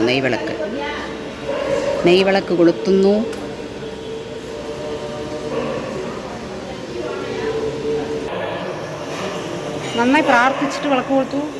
നെയ്വിളക്ക്. നെയ്വിളക്ക് കൊളുത്തുന്നു. നന്നായി പ്രാർത്ഥിച്ചിട്ട് വിളക്ക് കൊളുത്തു.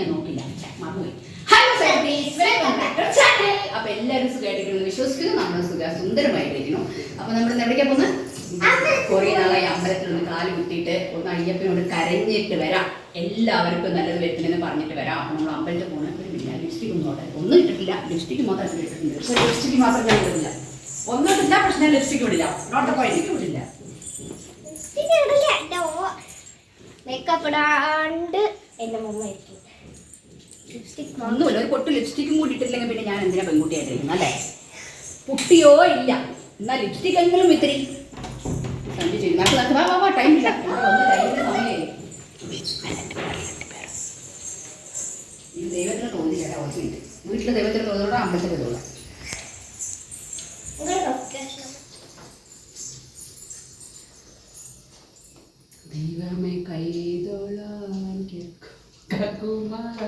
ഞാൻ നോക്കില്ല. മറന്നുപോയി hello selfies welcome back to channel അപ്പോൾ എല്ലാവരും സുഖമായിട്ടിരിക്കുന്നു. വിശ്വസിക്കുന്നു. നമ്മൾ സുഖ സുന്ദരമായിട്ടിരിക്കുന്നു. അപ്പോൾ നമ്മൾ ഇന്ന് എവിടേക്കാ പോകുന്നത്? കുറെ നാളായി അമ്പലത്തിൽ ഒന്ന് കാൽ കുത്തിയിട്ട് ഒന്ന് അയ്യപ്പനോട് കരഞ്ഞിട്ട് വരാം. എല്ലാവർക്കും നല്ലത് വരുത്തണമെന്ന് പറഞ്ഞിട്ട് വരാം. അപ്പോൾ നമ്മൾ അമ്പലത്തിൽ പോകുന്നത് ഒരു മില്ല ലിപ്സ്റ്റിക് ഒന്നും ഓർഡർ ഒന്നും ഇട്ടിട്ടില്ല. ലിപ്സ്റ്റിക് മാത്രം ഇട്ടിട്ടുണ്ട് പക്ഷേ ലിപ്സ്റ്റിക് മാത്രം ഞാൻ ഇടില്ല ഒന്നും ഇട്ടില്ല പക്ഷെ ഞാൻ ലിപ്സ്റ്റിക് ഇടില്ല. നോട്ട് പോയിന്റ് ഇടില്ല. മേക്കപ്പ് ഇടാണ്ട്. എന്റെ മുമ്പായിരിക്കും ഒന്നുമില്ല ഒരു പൊട്ട് ലിപ്സ്റ്റിക്കും കൂടി ഇട്ടില്ലെങ്കിൽ പിന്നെ ഞാൻ എന്തിനാ പെൺകുട്ടിയായിട്ടിരിക്കുന്നത് അല്ലേ? പുട്ടിയോ ഇല്ല. എന്നാൽ ലിപ്സ്റ്റിക് എങ്കിലും ഇത്തിരി. സഞ്ചി ചെയ്തു. നമുക്ക് നമുക്ക് വാ വാ വാ ടൈം ഇല്ല. ഇവിടെ വന്ന് ടൈമിന് സമയമായി ഇത് ദൈവത്തിന് മിനിറ്റ്. തോന്നുന്നതോടെ അമ്പലത്തിൽ തോന്നാം ദൈവമേ കൈതൊഴാൻ കുമാര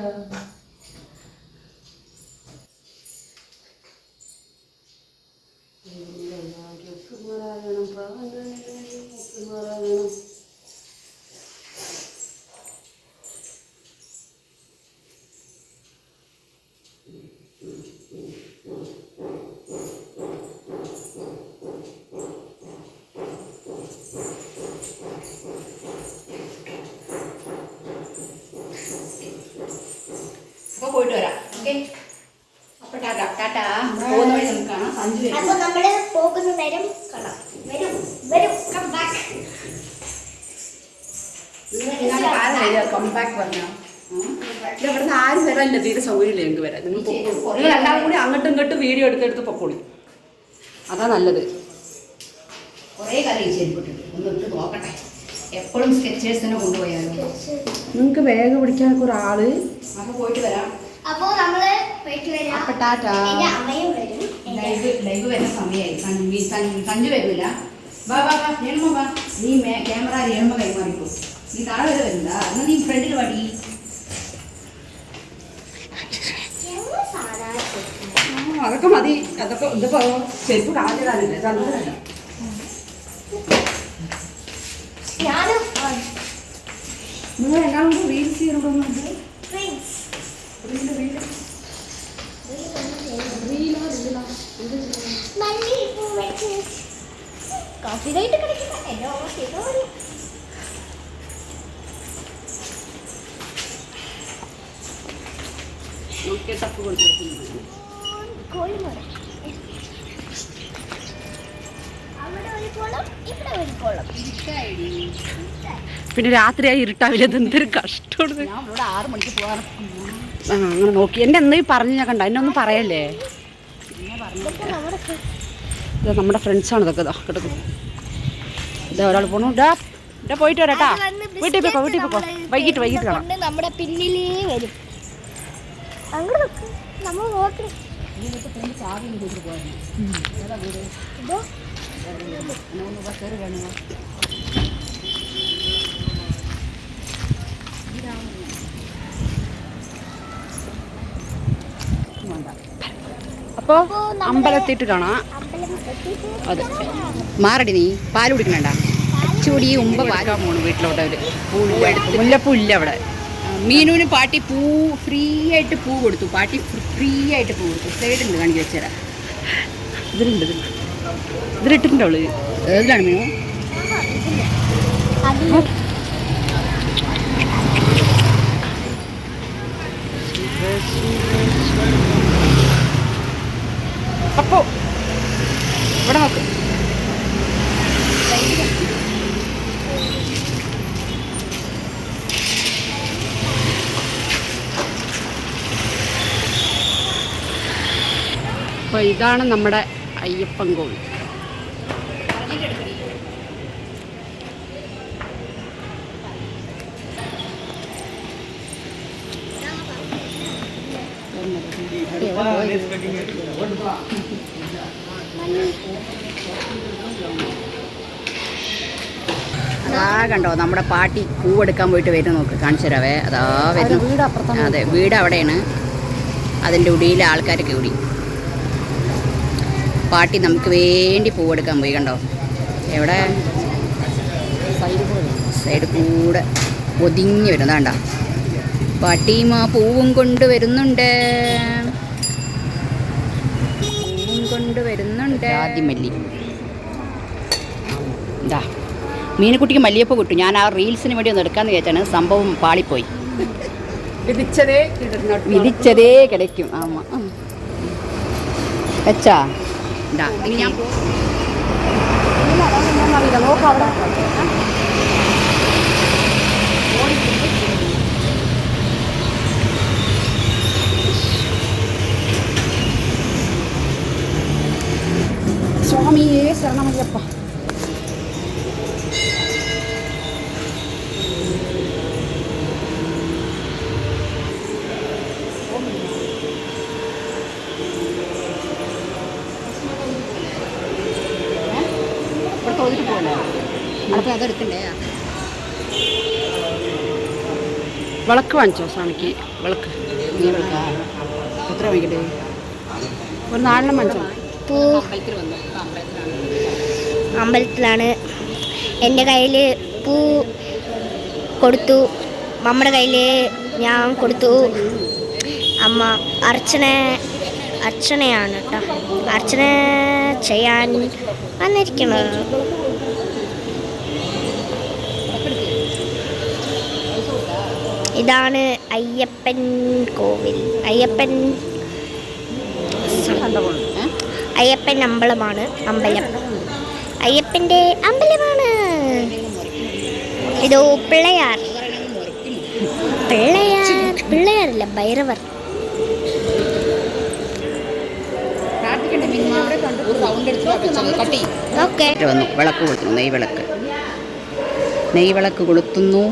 അപ്പൊ പോയിട്ട് വരാം ഓക്കെ അപ്പൊ ടാറ്റ ടാറ്റ പോകുന്ന വഴി നമുക്ക് കാണാം സഞ്ജു അപ്പൊ വരുന്നു. നമ്മൾ പോകുന്ന നേരം കാണാം വരും വരും കം ബാക്ക് ഞാൻ ആരാ വരിക? come പറഞ്ഞോ? ഇവിടുന്ന് ആരും വരാനില്ല തീരെ സൗകര്യമില്ല ഞങ്ങൾക്ക് വരാൻ. നിങ്ങൾ പൊക്കോളൂ. നിങ്ങൾ എല്ലാവരും കൂടി അങ്ങോട്ടും ഇങ്ങോട്ടും വീഡിയോ എടുത്തെടുത്ത് പൊക്കോളി. അതാ നല്ലത്. കുറേ കാലം ഈ ചെരുപ്പിട്ടിട്ട് ഒന്ന് ഇട്ട് നോക്കട്ടെ. എപ്പോഴും സ്കെച്ചേഴ്സിനെ കൊണ്ടുപോയാലോ? നിങ്ങൾക്ക് വേഗം പിടിക്കാൻ ഒരാൾ. അപ്പൊ പോയിട്ട് വരാം. അപ്പൊ നമ്മൾ പോയിട്ട് വരാം. ടാറ്റ. ലൈവ് ലൈവ് വരുന്ന സമയമായി സഞ്ജു വരുന്നില്ല വാ വാ വാ രേണുമ വാ. നീ മേ- ക്യാമറ രേണുമ കൈമാറിക്കോ നീ താഴെ വരെ വരുന്നില്ല എന്നാ നീ ഫ്രണ്ടിൽ വാടി അതൊക്കെ മതി. അതൊക്കെ ഇതിപ്പോ ചെരുപ്പ് കാണിച്ചതാണല്ലേ. തന്നതല്ല നിങ്ങൾ എല്ലാവരും റീൽസ് ചെയ്യണമെന്നുണ്ട് കൊടുത്തിരിക്കുന്നു അവിടെ ഒരു കുളം ഇവിടെ ഒരു കുളം. പിന്നെ രാത്രിയായി ഇരുട്ടാവില്ല എന്തൊരു കഷ്ടമാണ്. ഞാൻ ഇവിടെ ആറ് മണിക്ക് പോകാറ് ആ അങ്ങനെ നോക്കി. എന്നെ എന്തെങ്കിലും പറഞ്ഞു ഞാൻ കണ്ട. എന്നെ ഒന്നും പറയല്ലേ? നമ്മുടെ ഇത് നമ്മുടെ ഫ്രണ്ട്സാണ് ഇതൊക്കെ ഇതാ കിടക്കും ഇതാ ഒരാൾ പോണു. ഡാ ഇവിടെ പോയിട്ട് വരാട്ടാ. വീട്ടിൽ പോയിക്കോ വീട്ടിൽ പോയിക്കോ വൈകിട്ട് വൈകിട്ട് കാണാം. നമ്മുടെ പിന്നിലേ വരും. അപ്പോൾ അപ്പോ അമ്പലത്തിട്ട് കാണാം. അതെ. മാറടി നീ. പാൽ കുടിക്കണണ്ട. ചൂടി ഉമ്പ പാലാ പോണു വീട്ടിലോട്ട് മുല്ലപ്പൂല്ല അവിടെ. മീനുവിന് പാട്ടി പൂ ഫ്രീ ആയിട്ട് പൂ കൊടുത്തു. പാട്ടി ഫ്രീ ആയിട്ട് പൂ കൊടുത്തു. സൈഡുണ്ട് കാണിച്ചു വെച്ചുതരാം ഇതിലുണ്ട് ഇതിൽ ഇതിലിട്ടിട്ടുണ്ട് അവൾ. ഏതിലാണ് മീനു? Thank അപ്പോ ഇവിടെ നോക്ക് അപ്പോൾ ഇതാണ് നമ്മുടെ അയ്യപ്പൻ കോവിൽ. അതാ കണ്ടോ നമ്മുടെ പാട്ടി പൂവെടുക്കാൻ പോയിട്ട് വരുന്ന നോക്ക് കാണിച്ചു തരാവേ. അതാ വരുന്നു. അതെ വീട് അവിടെയാണ്. അതിന്റെ ഉടിയിൽ ആൾക്കാരൊക്കെ കൂടി. പാട്ടി നമുക്ക് വേണ്ടി പൂവെടുക്കാൻ പോയി കണ്ടോ? എവിടെ? സൈഡ് കൂടെ ഒതുങ്ങി വരുന്നതാണ്ട പാട്ടിയും ആ പൂവും കൊണ്ട് വരുന്നുണ്ട്. പൂവും കൊണ്ട് വരുന്നുണ്ട്. മല്ലി മീനക്കുട്ടിക്ക് മല്ലിയപ്പൂ കിട്ടും. ഞാൻ ആ റീൽസിന് വേണ്ടി ഒന്ന് എടുക്കാമെന്ന് വിചാരിച്ചാണ്. സംഭവം പാളിപ്പോയി. വിധിച്ചതേ വിധിച്ചതേ കിടക്കും. ആ അച്ഛാ. ഇതാ ഇനി ഞാൻ അറിയില്ല അടുത്ത അതെടുക്കണ്ടേ? വിളക്ക് വാങ്ങിച്ചോ സ്വാമിക്ക്? വിളക്ക്. എത്ര വാങ്ങിക്കട്ടെ? ഒരു നാലെണ്ണം വാങ്ങിച്ചോ? അമ്പലത്തിലാണ്. എന്റെ കയ്യിൽ പൂ കൊടുത്തു. മമ്മയുടെ കയ്യിൽ ഞാൻ കൊടുത്തു. അമ്മ അർച്ചന അർച്ചനയാണ് കേട്ടോ അർച്ചന ചെയ്യാൻ വന്നിരിക്കുന്നത് ഇതാണ് അയ്യപ്പൻ കോവിൽ. അയ്യപ്പൻ അയ്യപ്പൻ അമ്പലമാണ് അമ്പലം. അയ്യപ്പന്റെ അമ്പലമാണ്. ഇതോ പിള്ളയാർ. പിള്ളയാർ പിള്ളയാറില്ല ഭൈരവർ. പ്രാർത്ഥിക്കണ്ടേ മിനിമം ഒരു റൗണ്ട് എടുത്ത് കട്ടി ഓക്കെ വന്നു. വിളക്ക് കൊളുത്തുന്നു നെയ്വിളക്ക്. നെയ്വിളക്ക് നെയ് വിളക്ക് കൊളുത്തുന്നു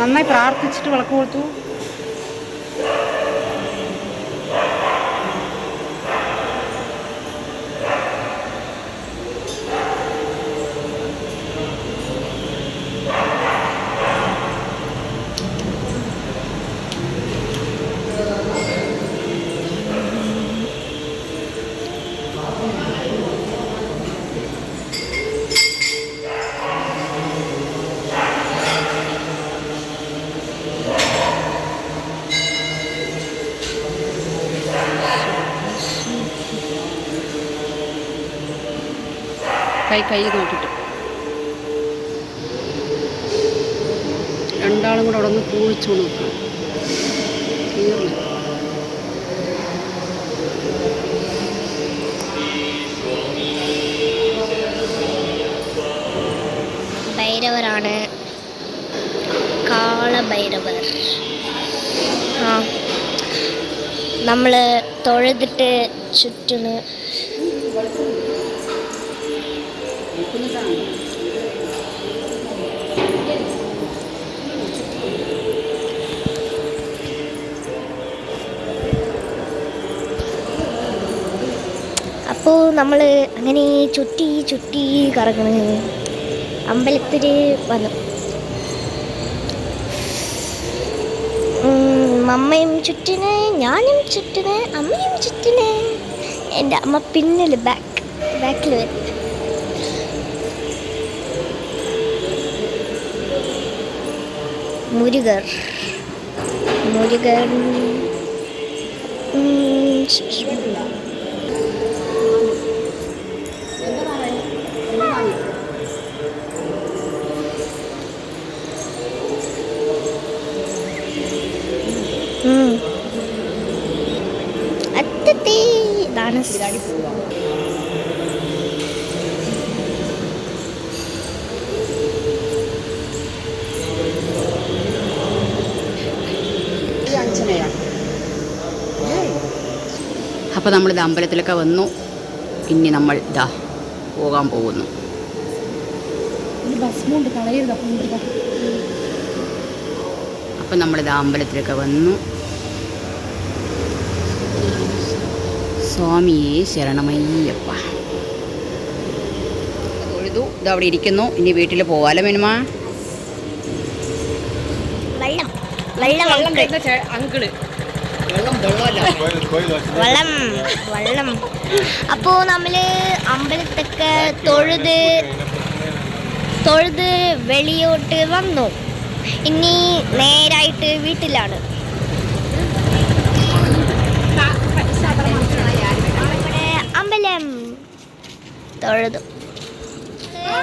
നന്നായി പ്രാർത്ഥിച്ചിട്ട് വിളക്ക് കൊടുത്തു. കൈ കൈ നോക്കിയിട്ട്. രണ്ടാളും കൂടെ അവിടെ നിന്ന് പൂവിച്ചു നോക്കാം. ഭൈരവരാണ്. കാളഭൈരവർ. ആ. നമ്മൾ തൊഴുതിട്ട് ചുറ്റിന് അപ്പോൾ നമ്മൾ അങ്ങനെ ചുറ്റി ചുറ്റി കറങ്ങണ്. അമ്പലത്തിൽ വന്നു. അമ്മയും ചുറ്റിന് ഞാനും ചുറ്റിന് അമ്മയും ചുറ്റിന്. എന്റെ അമ്മ പിന്നിൽ ബാക്ക് ബാക്കിൽ വരും. മുരുകർ. മുരുകൻ ഗുഡ്നസ് അപ്പോൾ നമ്മൾ ഇത് അമ്പലത്തിലൊക്കെ വന്നു. ഇനി നമ്മൾ ഇതാ പോകാൻ പോകുന്നു. അപ്പം നമ്മളിത് അമ്പലത്തിലൊക്കെ വന്നു. സ്വാമിയെ ശരണമയ്യപ്പ. തൊഴുതു ഇതവിടെ ഇരിക്കുന്നു. ഇനി വീട്ടിൽ പോവാലോ മിനിമ? വെള്ളം. വെള്ളം. അങ്കിൾ വെള്ളം വെള്ളമല്ല. വെള്ളം. വെള്ളം. അപ്പോൾ നമ്മൾ അമ്പലത്തൊക്കെ തൊഴുത് തൊഴുത് വെളിയോട്ട് വന്നു. ഇനി നേരായിട്ട് വീട്ടിലാണ് നമ്മുടെ അമ്പലം തൊഴുതു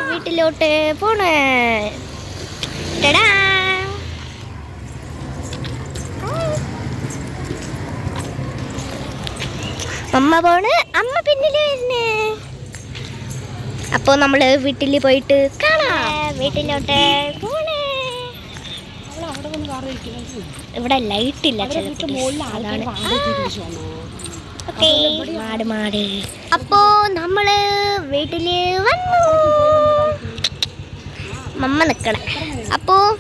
വീട്ടിലോട്ട് പോണേ. ടടാ. അമ്മ പോണ്. അമ്മ പിന്നിൽ വരുന്നേ. അപ്പോൾ നമ്മൾ വീട്ടിൽ പോയിട്ട് കാണാം. വീട്ടിലോട്ട് പോണേ. ഇവിടെ ലൈറ്റ് ഇല്ല ഓക്കെ മാട് മാട്. അപ്പോ നമ്മൾ വീട്ടിൽ വന്നു. മമ്മ നിക്കണേ. അപ്പോ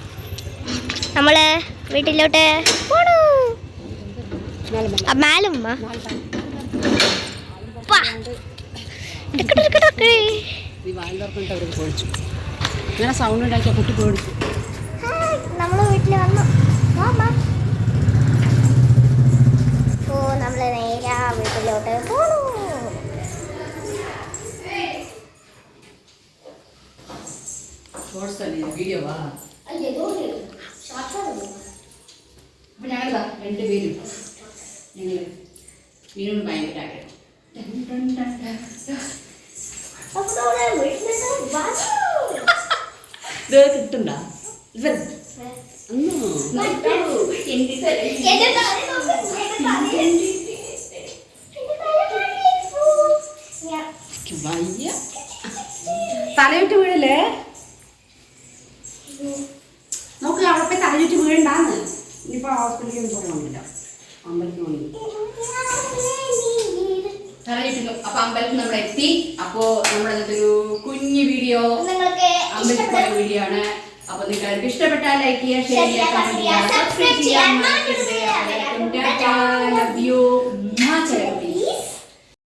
നമ്മൾ വീട്ടിലോട്ട് പോണു. മേലുമ്മ സൗണ്ട് ഉണ്ടാക്കിയ കുട്ടി പേടിച്ചു. നമ്മൾ വീട്ടിൽ വന്നു. വീട്ടിലോട്ട് പോണു. ഞങ്ങളതാ രണ്ടുപേരും ഞങ്ങൾ മീനോട് ഭയങ്കര ആഗ്രഹം. ഇത് കിട്ടണ്ട? ഇവൻ. വയ്യ. തലയിട്ട് വീഴല്ലേ നോക്ക് അവിടെ പോയി തലയിട്ട് വീഴണ്ടാന്ന് ഇനിയിപ്പോ ഹോസ്പിറ്റലിൽ പോകണമില്ല അമ്പലത്തിൽ പോകണമെങ്കിൽ തലയിട്ടുന്നു അപ്പൊ അമ്പലത്തിൽ നമ്മൾ എത്തി. അപ്പോ നമ്മളതൊരു കുഞ്ഞു വീഡിയോ. നിങ്ങൾക്ക് അമ്പലത്തിൽ പോയ ഇഷ്ടപ്പെട്ട വീഡിയോ ആണ്. അപ്പൊ നിങ്ങൾക്ക് ഇഷ്ടപ്പെട്ടാൽ ലൈക്ക് ചെയ്യുക ഷെയർ ചെയ്യുക കമന്റ് ചെയ്യുക സബ്സ്ക്രൈബ് മറക്കരുത്. Love you